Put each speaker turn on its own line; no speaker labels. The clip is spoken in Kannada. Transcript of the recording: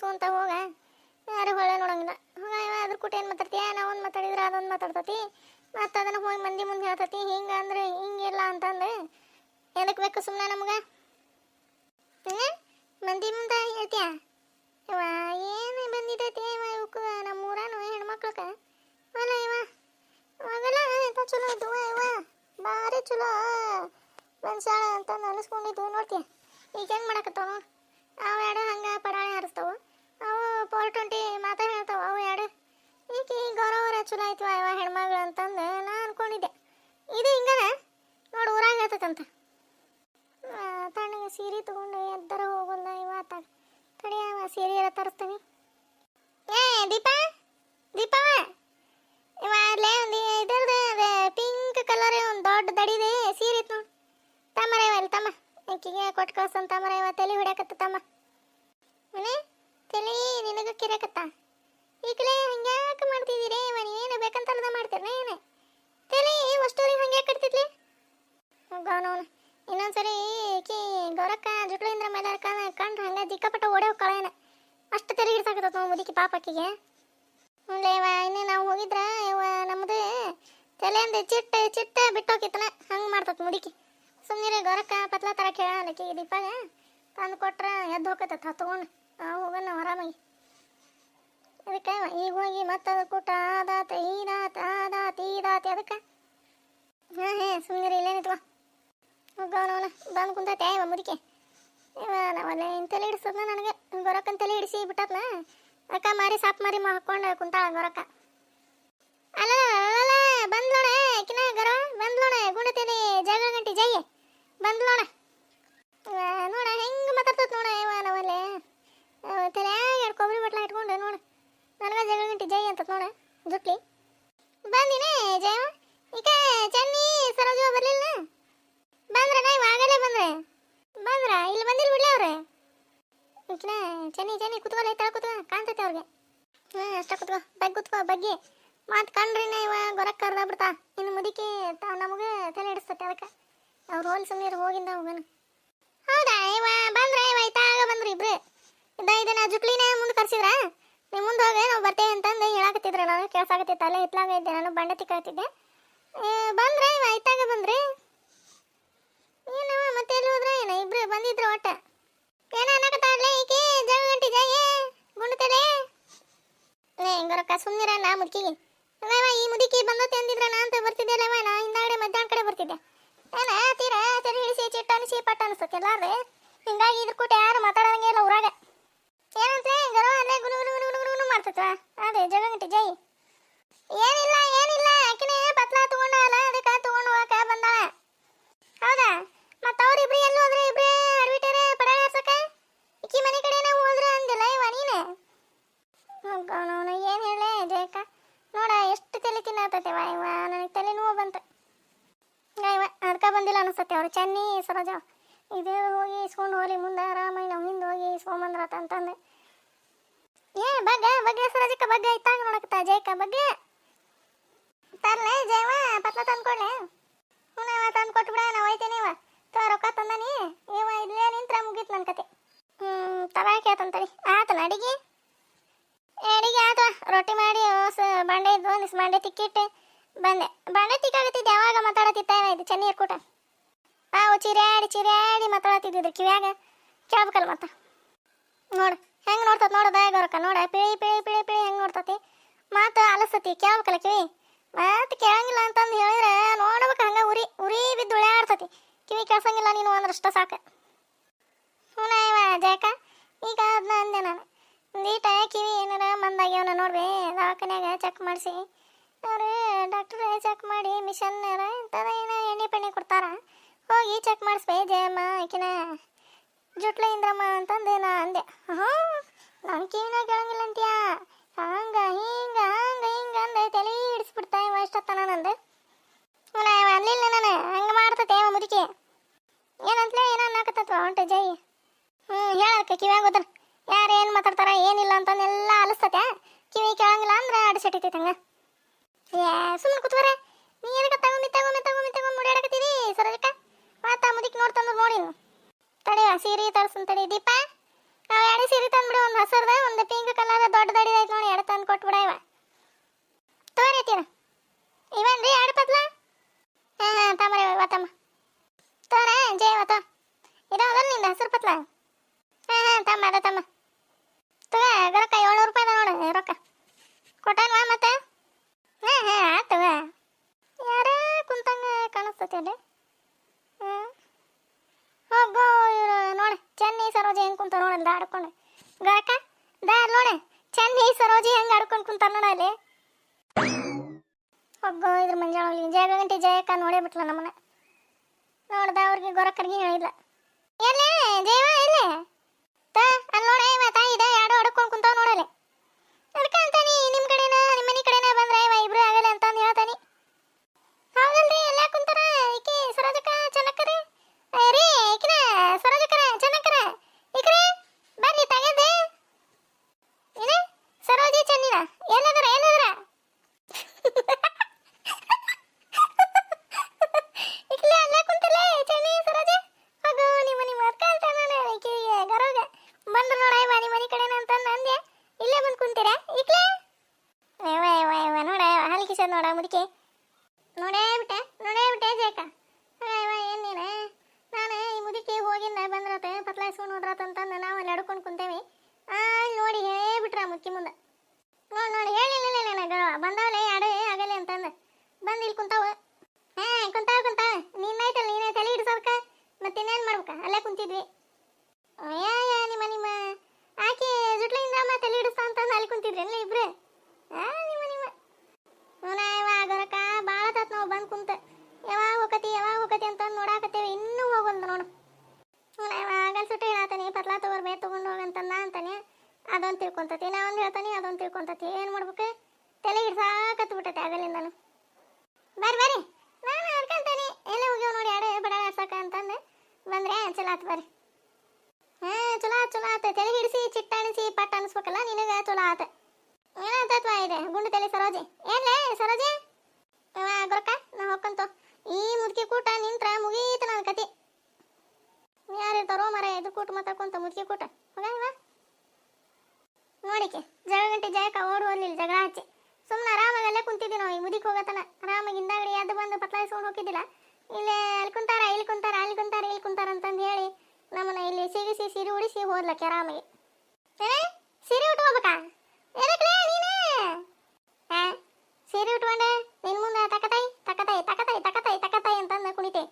ಅಂತ ಹೋಗ. ಯಾರು ಹೊಳೆ ನೋಡಂಗಿಲ್ಲ. ಅದ್ರ ಕೂಟ ಏನು ಮಾತಾಡ್ತೀಯ ನಾವೊಂದು ಮಾತಾಡಿದ್ರೆ ಅದೊಂದು ಮಾತಾಡ್ತತಿ. ಮತ್ತು ಅದನ್ನು ಹೋಗಿ ಮಂದಿ ಮುಂದೆ ಹೇಳ್ತತಿ. ಹಿಂಗೆ ಅಂದ್ರೆ ಹಿಂಗಿಲ್ಲ ಅಂತಂದು. ಎದಕ್ಕೆ ಬೇಕು ಸುಮ್ಮನೆ ನಮ್ಗೆ? ಮಂದಿ ಮುಂದೆ ಹೇಳ್ತೀಯ? ಇವ ಏನು ಬಂದಿದೈತಿ? ಇವ ಇವಕ್ಕೆ ನಮ್ಮ ಊರಾನು ಹೆಣ್ಮಕ್ಳಕ್ಕ. ಅಲ್ಲ, ಇವ. ಅವೆಲ್ಲ ಎಂತ ಚಲೋ ಇದ್ವು? ಇವ ಭಾರಿ ಚಲೋ. ಮನ್ಸಾಳ ಅಂತ ಅನಿಸ್ಕೊಂಡಿದ್ವು ನೋಡ್ತೀಯ? ಈಗ ಹೆಂಗೆ ಮಾಡಕತ್ತಾವ? ನೋಡು ಅವು ಎರಡು ಹಂಗೆ ಪಡಾಳೆ ಹಾರಿಸ್ತಾವ ಅವು ಫೋರ್ ಟ್ವೆಂಟಿ ಮಾತಾ ಹೇಳ್ತಾವ ಅವು ಎರಡು ಈಕಿ ಗೌರವರ ಚಲೋ ಆಯ್ತು ಇವ ಹೆಣ್ಮಗಳು ಅಂತಂದು ನಾ ಅನ್ಕೊಂಡಿದ್ದೆ. ಇದು ಹಿಂಗನ? ನೋಡು ಊರಾಗ ಹೇಳ್ತೈತಂತ. ತಣ್ಣಗೆ ಸೀರೆ ತಗೊಂಡು ಎದ್ದರ ಹೋಗಲ್ಲ ಇವತ ತಡಿ ಅವ ಸೀರೆ ಎಲ್ಲ ತರಿಸ್ತೀನಿ. ಏ, ದೀಪಾ? ದೀಪವ? ಇವ ಅಲ್ಲೇ ಒಂದು ಇದರದ ಪಿಂಕ್ ಕಲರ್ ಒಂದು ದೊಡ್ಡ ದಡಿದೆ ಸೀರೆ ಇತ್ತು ನೋಡು. ತಮ್ಮರ ಇವ ಇಲ್ಲಿ ತಮ್ಮ. ಆಕಿಗೆ ಕೊಟ್ಟು ತಮ್ಮರ ಇವ, ತಲೆ ಹೊಡ್ಯಾಕತ್ತ ತಮ್ಮ. ಮನೆ, ತಲೆ ನಿನಗ ಕಿರ್ಯಾಕತ್ತ ಈಗಲೇ ಹಂಗ್ಯಾಕೆ ಮಾಡ್ತಿದ್ದೀರಿ? ಇವ ಬೇಕಂತ ಅರ್ಧ ಮಾಡ್ತೀರ ಏನು? ತಲೆ ಅಷ್ಟೂರಿಗೆ ಹಂಗೆ ಕಟ್ತಿದ್ಲಿ? ಗೌನವನು ಇನ್ನೊಂದ್ಸರಿ ಈಕಿ ಗೌರಕ್ಕ ಜುಟ್ಲಿಂದ್ರ ಮೇಲೆ ಕಂಡ್ರೆ ಹಂಗೆ ದಿಕ್ಕಾಪಟ್ಟ ಓಡೇ ಹೋಗ್ಕಳೇನ ಅಷ್ಟು ತೆರಿಗೆ ಹಿಡ್ಸಾಕತ್ತ ನಾವು ಮುದುಕಿ ಪಾಪಕ್ಕಿಗೆ ಇವ, ಇನ್ನೇ ನಾವು ಹೋಗಿದ್ರ, ಇವ ನಮ್ದು ತಲೆಯಿಂದ ಚಿಟ್ಟ ಚಿಟ್ಟ ಬಿಟ್ಟೋಕಿತ್ತಲ ಹಂಗೆ ಮಾಡ್ತತ್ ಮುದಿಕಿ. ಸುಮ್ಮನೆ ಗೊರಕ್ಕ ಪತ್ಲ ತರ ಕೇಳಕ್ಕಿಗೆ ದೀಪಾಗ. ತಂದು ಕೊಟ್ರ ಎದ್ದು ಹೋಗತ್ತ ನಾವು ಹೋಗೋಣ ಆರಾಮಾಗಿ. ಅದಕ್ಕೆ ಈಗ ಹೋಗಿ ಮತ್ತೆ ಅದು ಕೂಟ ಆದಾತ ಈದಾತ ಆದಾತ ಈದಾತ ಅದಕ್ಕೆ. ಹಾಂ, ಹೇ ಸುಮ್ಮನೆ ಇಲ್ಲೇ ನಿಂತ್ಕೋ ಹೋಗವನವನ ಬಂದು ಕುಂತೈತೆ ಇವ ಮುದಿಕೆ ಇವ ನಾವಲ್ಲೇ ತಲೆ ಹಿಡಿಸೋದ್ನ ನನಗೆ ಗೊರಕ್ಕನ ತಲೆ ಹಿಡಿಸಿ ಬಿಟ್ಟತ್ನ ಅಕ್ಕ ಮಾರಿ, ಸಾಪ್ ಮಾರಿ ಹಾಕೊಂಡು ಕುಂತಾಳ ಗೊರಕ್ಕ. ಅಲ್ಲ ಅಲ್ಲ ಬಂದ್ಲೋಣ, ಕಿನ ಗರ, ಬಂದ್ಲೋಣ ಗುಂಡತಿದೆ ಜಾಗ ಗಂಟಿ, ಜೈ. ಬಂದ್ಲೋಣ. ನೋಡ, ಹೆಂಗೆ ಮಾತಾಡ್ತದ ನೋಡ ನಾವಲ್ಲೇ ತಲೆ ಎರಡು ಕೊಬ್ಬರಿ ಬಟ್ಲ ಇಟ್ಕೊಂಡು ನೋಡ. ನನಗೆ ಜಗಳ ಗಂಟೆ ಜೈ ಅಂತ ನೋಡ, ಜುಟ್ಲಿ. ಬಂದಿನೇ ಜಯವ ಈಗ ಚನ್ನಿ ಸರೋಜ ಬರ್ಲಿಲ್ಲ ಬಂದ್ರ ನಾ ಆಗಲೇ ಬಂದ್ರೆ ಬಂದ್ರ, ಇಲ್ಲಿ ಬಂದಿಲ್ಲ ಬಿಡ್ಲಿ ಅವ್ರೆ. ಈಕಿನ ಚನ್ನಿ ಚನ್ನಿ ಕುತ್ಕೊಳ್ಳಿ ತಳ ಕುತ್ಕೊ, ಕಾಣ್ತೈತೆ ಅವ್ರಿಗೆ. ಹ್ಞೂ ಅಷ್ಟ ಕುತ್ಕೋ ಬಗ್ಗೆ ಕುತ್ಕೋ, ಬಗ್ಗೆ. ಮಾತು ನಾ ಇವ, ಗೊರಕ್ ಕರ್ದ ಬಿಡ್ತಾ. ಇನ್ನು ಮುದುಕಿ ತ- ನಮಗೆ ತಲೆ ಹಿಡಿಸ್ತೈತೆ ಅದಕ್ಕೆ. ಅವ್ರು ಹೋಲ್ ಸುಮ್ಮನೆ ಹೋಗಿಂದ ಹೋಗನ ಹೌದಾ, ಇವ ಬಂದ್ರ, ಇವ ಇತ್ತಾಗ ಬಂದ್ರಿ ಇಬ್ರು. ಇದ್ದ ಇದನ್ನ ಜುಕ್ಲಿನ ಮುಂದೆ ಕರ್ಸಿದ್ರ? ನೀವು ಮುಂದೆ ಹೋಗಿ ನಾವು ಬರ್ತೇವೆ ಅಂತಂದು ಹೇಳಾಕತ್ತಿದ್ರ ನಾನು, ಕೇಳ್ಸಾಕತ್ತಿತ್ತು. ಅಲ್ಲೇ ಇತ್ಲಾಗ ಇದ್ದೆ, ನಾನು ಬಂಡೆ ತಿಕ್ಕಾತಿದ್ದೆ ಬಂದ್ರೆ, ಇವ ಇತ್ತಾಗ ಬಂದ್ರಿ? ಏನವ ಮತ್ತೆ ಎಲ್ಲಿ ಹೋದ್ರೆ? ಏನ, ಇಬ್ರು ಬಂದಿದ್ರು ಒಟ್ಟ. ಏನ ಅನ್ನಕತ್ತಾಡ್ಲೆ ಈಕೆ? ಜಗ ಗಂಟಿ ಜಯ? ಗುಂಡತಲೆ ಏ ಹಿಂಗರಕ್ಕ ಸುಮ್ಮನಿರಲ್ಲ ಮುದುಕಿಗೆ. ಈ ಮುದುಕಿ ಬಂದತ್ತೆ ಅಂದಿದ್ರ ನಾ ಅಂತ ಬರ್ತಿದ್ದೆ ಅಲ್ಲವ ನಾ ಹಿಂದಾಗಡೆ ಮಧ್ಯಾಹ್ನ ಕಡೆ ಬರ್ತಿದ್ದೆ. ಏನ, ತೀರ ತಲೆ ಹಿಡಿಸಿ ಚಿಟ್ಟ ಅನಿಸಿ, ಪಟ್ಟ ಅನಿಸ್ತತೆ ಎಲ್ಲಾರ್ದೆ? ಹಿಂಗಾಗಿ ಇದ್ರ ಕೂಟ ಯಾರು ಮಾತಾಡಂಗೆ ಇಲ್ಲ ಊರಾಗ. ಏನಂತೆ ಗುರು ಅಲ್ಲೇ ಗುನು ಗುನು ಗುನು ಗುನು ಮಾಡ್ತತ ಅದೇ ಜಗ ಜೈ. ಏನಿಲ್ಲ ಏನಿಲ್ಲ, ಆಕಿನೇ ಪತ್ಲ ತಗೊಂಡಲ್ಲ ಅದಕ್ಕೆ ತಗೊಂಡು ಹೋಗಕ ಬಂದಾಳ. ಹೌದಾ? ಮತ್ತ ಅವ್ರಿಬ್ರು ಎಲ್ಲಿ ಹೋದ್ರೆ, ಇಬ್ರೇ ಅಡ್ಬಿಟ್ಟಾರೆ ಪಡ ಹಾಸಕ ಇಕ್ಕಿ ಮನೆ ಕಡೆನೇ ಹೋದ್ರೆ ಅಂದಿಲ್ಲ, ಇವ ನೀನೆ? ಅವನು ಏನು ಹೇಳೇ ಜಯಕ್ಕ? ನೋಡ, ಎಷ್ಟು ತಲೆ ತಿನ್ನತೈತೆ ವಾ ಇವ, ನನಗೆ ತಲೆ ನೋವು ಬಂತು. ಇವ ಅದಕ್ಕೆ ಬಂದಿಲ್ಲ ಅನಿಸ್ತತೆ ಅವ್ರು, ಚೆನ್ನಿ, ಸರೋಜ. ಇದೇ ಹೋಗಿ, ಇಸ್ಕೊಂಡು ಹೋಗ್ಲಿ ಮುಂದೆ ಆರಾಮಾಗಿ ನಾವು ಹಿಂದೆ ಹೋಗಿ ಇಸ್ಕೊಂಬಂದ್ರತ ಅಂತಂದು ಏ, ಬಗ ಬಗ್ಗ ಸರೋಜಕ್ಕ ಬಗ್ಗ ಇತ್ತಾಗ ನೋಡಕತ್ತ ಜಯಕ್ಕ ಬಗ್ಗ ತರ್ಲೆ ಜಯವ ಪತ್ಲ ತಂದ್ಕೊಡ್ಲೆ. ಹ್ಞೂ ತಂದು ಕೊಟ್ಬಿಡ ನಾ ಹೋಯ್ತೇನೆ ಇವ ತೋ, ರೊಕ್ಕ ತಂದಾನಿ ಇವ ಇಲ್ಲೇ ನಿಂತ್ರ ಮುಗೀತು ನನ್ನ ಕತೆ. ಹ್ಞೂ ತಗೊಳಕ್ಕೆ ಹೇಳ್ತಂತಡಿ ಆತನ ಅಡಿಗೆ? ಅಡಿಗೆ ಆತ ರೊಟ್ಟಿ ಮಾಡಿ ಬಂಡೆ ಬಾಂಡೆ ನಿಸ್ ಬಾಂಡೆ ತಿಕ್ಕಿಟ್ಟು. ಬಂದೆ. ಬಾಂಡೆ ತಿಕ್ಕಾಗತ್ತಿದ್ದೆ ಯಾವಾಗ ಮಾತಾಡತ್ತಿತ್ತ ಇದು ಚೆನ್ನೀರ್ ಕೂಟ? ಅವು ಚಿರ್ಯಾಡಿ ಚಿರ್ಯಾಡಿ ಮಾತಾಡತ್ತಿದ್ದಿದ್ರು ಕಿವ್ಯಾಗ. ಕೇಳ್ಬೇಕಲ್ಲ ಮತ್ತೆ? ನೋಡು. ಹೆಂಗೆ ನೋಡ್ತತ್ ನೋಡ ಬಾಯಾಗ ರೊಕ್ಕ ನೋಡ, ಪಿಳಿ ಪಿಳಿ ಪಿಳಿ ಪಿಳಿ ಹೆಂಗೆ ನೋಡ್ತತಿ. ಮಾತು ಅಲಸತಿ, ಕೇಳ್ಬೇಕಲ್ಲ ಕಿವಿ? ಮಾತು ಕೇಳಂಗಿಲ್ಲ ಅಂತಂದು ಹೇಳಿದ್ರೆ ನೋಡ್ಬೇಕು ಹಂಗೆ ಉರಿ ಉರಿ ಬಿದ್ದು ಉಳ್ಯಾಡ್ತತಿ. ಕಿವಿ ಕೇಳ್ಸಂಗಿಲ್ಲ ನೀನು ಅಂದ್ರಷ್ಟ ಸಾಕು. ಹ್ಞೂ ಇವ ಜಯಕ ಈಗ ಅದನ್ನ ಅಂದೆ ನಾನು. ನೀಟ ಕಿವಿ ಏನಾರ ಮಂದಾಗ್ಯವನ ನೋಡ್ಬೇ, ದವಾಖಾನ್ಯಾಗ ಚೆಕ್ ಮಾಡಿಸಿ. ಅವರು ಡಾಕ್ಟ್ರೇ ಚೆಕ್ ಮಾಡಿ ಮಿಷನ್ ಇಂಥದ ಏನೋ ಎಣ್ಣೆ ಪೆಣ್ಣೆ ಕೊಡ್ತಾರ. ಹೋಗಿ ಚೆಕ್ ಮಾಡಿಸ್ಬೇ, ಜಯಮ್ಮ, ಆಕಿನ. ಜುಟ್ಲ ಇಂದ್ರಮ್ಮ ಅಂತಂದು ನಾ ಅಂದೆ ಹ್ಞೂ ನಾನು ಕಿವಿನ ಕೇಳಂಗಿಲ್ಲ ಅಂತೀಯ ಹಂಗ, ಹಿಂಗ ಹಂಗ, ಹಿಂಗ ಅಂದೆ, ತಲೆ ಹಿಡಿಸ್ಬಿಡ್ತಾ ಇವ ಎಷ್ಟೊತ್ತನ ನಂದು. ಇವ ಅಲ್ಲಿಲ್ಲ ನಾನು, ಹಂಗೆ ಮಾಡ್ತತೆ ಅವ ಮುದುಕಿ. ಏನಂತಲೇ ಏನೋ ಅನ್ನಕತ್ತತ್ವ ಹೊಂಟೆ ಜೈ? ಹ್ಞೂ ಹೇಳಕ್ಕೆ ಕಿವ್ಯಾಗ ಹೋದನ್ ಯಾರು ಏನು ಮಾತಾಡ್ತಾರ, ಏನಿಲ್ಲ ಅಂತಂದೆಲ್ಲ ಅಲಸ್ತತೆ ಕಿವಿ ಕೇಳಂಗಿಲ್ಲ ಅಂದ್ರೆ ಅಡಿಸಿಟ್ಟೈತೆ ಹಂಗ. ಏ ಸುಮ್ಮನೆ ಕೂತ್ವರೆ, ನೀ ಏನಕ್ಕ ತಗೊಂಬಿ ತಗೊಂಬಿ ತಗೊಂಬಿ ತಗೊಂಡು ಮುಡಿಯಾಡಕತ್ತೀರಿ ಸರೋಜಕ್ಕ? ಮಾತಾ ಮುದುಕಿ ನೋಡ್ತಂದ್ರೆ ನೋಡಿ ತಡಿ ಸೀರೆ ತರ್ಸನ್ ತಡಿ, ದೀಪ. ಅವ ಎರಡು ಸೀರೆ ತಂದ್ಬಿಡು, ಒಂದು ಹಸರ್ದ, ಒಂದು ಪಿಂಕ್ ಕಲರ್ ದೊಡ್ಡ ದಡಿ ಐತೆ ನೋಡಿ, ಎರಡು ತಂದು ಕೊಟ್ಬಿಡ ಇವ. ತೋರಿತೀರ ಇವನ್ರಿ, ಎರಡು ಪತ್ಲ ಹಾಂ ಹಾಂ ತಮ್ಮ ಇವತ್ತಮ್ಮ. ತೋರ ಜಯ ಇವತ್ತ ಇದಾವ ನಿಂದ ಹಸಿರು ಪತ್ಲ ಹಾಂ ಹಾಂ ತಮ್ಮ ಅದ ತಮ್ಮ ತಗ ರೊಕ್ಕ ಏಳ್ನೂರು ರೂಪಾಯಿ ಅದ ನೋಡು ರೊಕ್ಕ ಕೊಟ್ಟಾನ್ವಾ ಮತ್ತೆ ಹಾಂ ಹಾಂ ಆತು ಯಾರ ಕುಂತಂಗ ಕಾಣಿಸ್ತತಿ ಅಲ್ಲಿ ಹಾಂ ಹೋಗೋ ಇವ್ರು ನೋಡಿ ಚೆನ್ನೈ ಸರೋಜಿ ಹೆಂಗೆ ಕುಂತ ನೋಡಲ್ಲ ಆಡ್ಕೊಂಡು. ಗರಕ ದಾ ಚಂದ ಚೆನ್ನೈ, ಸರೋಜಿ ಹೆಂಗೆ ಆಡ್ಕೊಂಡು ಕುಂತಾರ ನೋಡ ಅಲ್ಲಿ. ಹೋಗೋ ಇದ್ರ ಮಂಜಾಳಲ್ಲಿ ಜಯ ಗಂಟೆ ಜಯಕ್ಕ ನೋಡೇ ಬಿಟ್ಲ ನಮ್ಮನ್ನ. ನೋಡ್ದ ಅವ್ರಿಗೆ ಗೊರಕರಿಗೆ ಹೇಳಿಲ್ಲ. ಎಲ್ಲೇ? ಜಯವ ಎಲ್ಲೇ ತಾ ಅಲ್ಲಿ ನೋಡ ಇವ ತಾಯಿ ಇದೆ ಎರಡು ಆಡ್ಕೊಂಡು ಕುಂತಾವ ನೋಡಲ್ಲಿ ಅದಕ್ಕೆ ಅಂತಾನೆ ನಿಮ್ಮ ಕಡೆನ ನಿಮ್ಮ ಮನೆ ಕಡೆನ ಬಂದ್ರೆ ಇವ ಇಬ್ರು ಆಗಲ್ಲ ಅಂತಂದು ಹೇಳ್ತಾನೆ ಹೌದಲ್ರಿ ಎಲ್ಲ ಕುಂತಾರ ಈಕಿ ಸರೋಜಕ್ಕ ಚೆನ್ನಕ್ಕರಿ ರೀ ಈಕಿನ ಸರೋಜಕ್ಕರ ಚೆನ್ನಕ್ಕರ ಈಕ್ರಿ ಬರ್ರಿ ತಗದೆ ಏನ ಸರೋಜಿ ಚೆನ್ನಿನ ಎಲ್ಲದರ ಎಲ್ಲದರ ಈಕಲೆ ಅಲ್ಲ ಕುಂತಲ್ಲ ಚೆನ್ನಿ ಸರೋಜ ಹೋಗು ನಿಮ್ಮ ನಿಮ್ಮ ಅಕ್ಕ ಅಂತ ನಾನು ಈಕಿಗೆ ಗರೋಗ ಬಂದ್ರು ನೋಡ ಇವ ನಿಮ್ಮ ಮನೆ ಕಡೆನ ಅಂತ ಅಂದೆ ಇಲ್ಲೇ ಬಂದು ಕುಂತೀರಾ? ಈಕ್ಲೆ ಅಯ್ಯವ ಅಯ್ಯವ ಅಯ್ಯವ ನೋಡ ಹಾಲು ಕಿಸದ್ ನೋಡ, ಮುದುಕಿ. ನೋಡೇ ಬಿಟ್ಟೆ ನೋಡೇ ಬಿಟ್ಟೆ ಜೇಕ. ಅಯ್ಯವ ಏನು ನೀನು? ಈ ಮುದುಕಿ ಹೋಗಿಂದ ಬಂದ್ರತೆ, ಪತ್ಲಾಯಿಸ್ಕೊಂಡು ಹೋದ್ರತಂತಂದು ನಾವು ಅಲ್ಲಿ ಅಡ್ಕೊಂಡು ಕುಂತೇವಿ. ಆ ನೋಡಿ ಹೇ ಬಿಟ್ರ ಮುಕ್ಕಿ ಮುಂದೆ ನೋಡಿ ನೋಡಿ ಹೇಳಿಲ್ಲ ನನಗೆ ಬಂದವಲೆ ಯಾಡು ಆಗಲಿ ಅಂತಂದು ಬಂದು ಇಲ್ಲಿ ಕುಂತಾವ ಹಾ ಕುಂತಾವ ಕುಂತಾವ ನೀನೈತಲ್ಲ ನೀನೇ ತಲೆ ಹಿಡ್ಸೋದಕ್ಕ ಮತ್ತಿನ್ನೇನು ಮಾಡ್ಬೇಕ ಅಲ್ಲೇ ಕುಂತಿದ್ವಿ ಅಯ್ಯ ನಿಮ್ಮ ನಿಮ್ಮ ಆಕೆ ಜುಟ್ಲಿಂದ ಅಮ್ಮ ತಲೆ ಹಿಡಿಸ್ತಾ ಅಂತಂದು ಅಲ್ಲಿ ಕುಂತಿದ್ರಿ ಇಬ್ರು ಆ ನಿಮ್ಮ ನಿಮ್ಮ ಅವನ ಯಾವಾಗ ಗರಕ ಭಾಳ ತಾತ್ ನಾವು ಬಂದು ಕುಂತ ಯಾವಾಗ ಹೋಗತಿ ಯಾವಾಗ ಹೋಗತಿ ಅಂತ ನೋಡಾಕತ್ತೇವೆ ಇನ್ನೂ ಹೋಗಂದ ನೋಡು ಅವನ ಯಾವಾಗ ಸುಟ್ಟು ಹೇಳತ್ತಾನೆ ಪತ್ಲಾ ತಗೋರ್ ಬೇ ತಗೊಂಡು ಹೋಗಂತಂದ ಅಂತಾನೆ ಅದೊಂದು ತಿಳ್ಕೊಂತತಿ. ನಾ ಒಂದು ಹೇಳ್ತಾನೆ ಅದೊಂದು ತಿಳ್ಕೊಂತತಿ. ಏನು ಮಾಡ್ಬೇಕು ತಲೆ ಹಿಡ್ಸಾಕತ್ತು ಬಿಟ್ಟತಿ ಆಗಲಿಂದನು ಬರ್ರಿ ಬರ್ರಿ ನಾನು ಅನ್ಕೊಂತಾನೆ ಎಲ್ಲ ಹೋಗ್ಯಾವ ನೋಡಿ ಯಾರು ಬಡ ಆಡ್ಸಕ ಅಂತಂದು ಬಂದ್ರೆ ಚಲೋ ಆತು ಬರ್ರಿ ಹಾ ಚಲೋ ಆತು ಚಲೋ ಆತು ತಲೆ ಹಿಡಿಸಿ ಚಿಟ್ಟಾಣಿಸಿ ಪಟ್ಟ ಅನ್ಸ್ಬೇಕಲ್ಲ ನಿನಗೆ ಚಲೋ ಆತು ಏನಾಗ್ತತ್ವ ಇದೆ ಗುಂಡು ತಲೆ ಏನ್ಲೇ ಸರೋಜಿ. ಗೊರಕ ನಾ ಹೋಕಂತ ಈ ಮುದುಕಿ ಕೂಟ ನಿಂತ್ರ ಮುಗೀತು ನನ್ನ ಕತಿ. ಯಾರಿರ್ತಾರೋ ಮರ ಇದು ಕೂಟ ಮಾತಾಡ್ಕೊಂತ ಮುದುಕಿ ಕೂಟ. ಹೋಗ ಇವ ನೋಡಿಕೆ, ಜಗಳ ಗಂಟೆ ಜಯಕ ಓಡು ಹೋಗ್ಲಿಲ್ಲ ಜಗಳ ಹಚ್ಚಿ. ಸುಮ್ಮನೆ ಆರಾಮಾಗಿ ಅಲ್ಲೇ ನಾವು ಈ ಮುದಿಕ್ ಹೋಗತನ ಆರಾಮಾಗಿ ಹಿಂದಾಗಡೆ ಅದು ಬಂದು ಪತ್ಲಾಯಿಸ್ಕೊಂಡು ಹೋಗಿದ್ದಿಲ್ಲ. ಇಲ್ಲೇ ಅಲ್ಲಿ ಕುಂತಾರ, ಇಲ್ಲಿ ಕುಂತಾರ, ಅಲ್ಲಿ ಕುಂತಾರ, ಇಲ್ಲಿ ಕುಂತಾರ ಅಂತಂದು ಹೇಳಿ ನಮ್ಮನ್ನ ಇಲ್ಲಿ ಸಿಗಿಸಿ, ಸಿರಿ ಉಡಿಸಿ ಹೋದ್ಲಕ್ಕೆ ಆರಾಮಾಗಿ. ಸೀರೆ ಉಟ್ಕೋಬೇಕಾ ಎದಕ್ಲೇ ನೀನೇ? ಹಾ? ಸೀರೆ ಉಟ್ಕೊಂಡೆ ನಿನ್ ಮುಂದೆ ತಕತಾಯಿ ತಕತಾಯಿ ತಕತಾಯಿ ತಕತಾಯಿ ತಕತಾಯಿ ಅಂತಂದ ಕುಣಿತೆ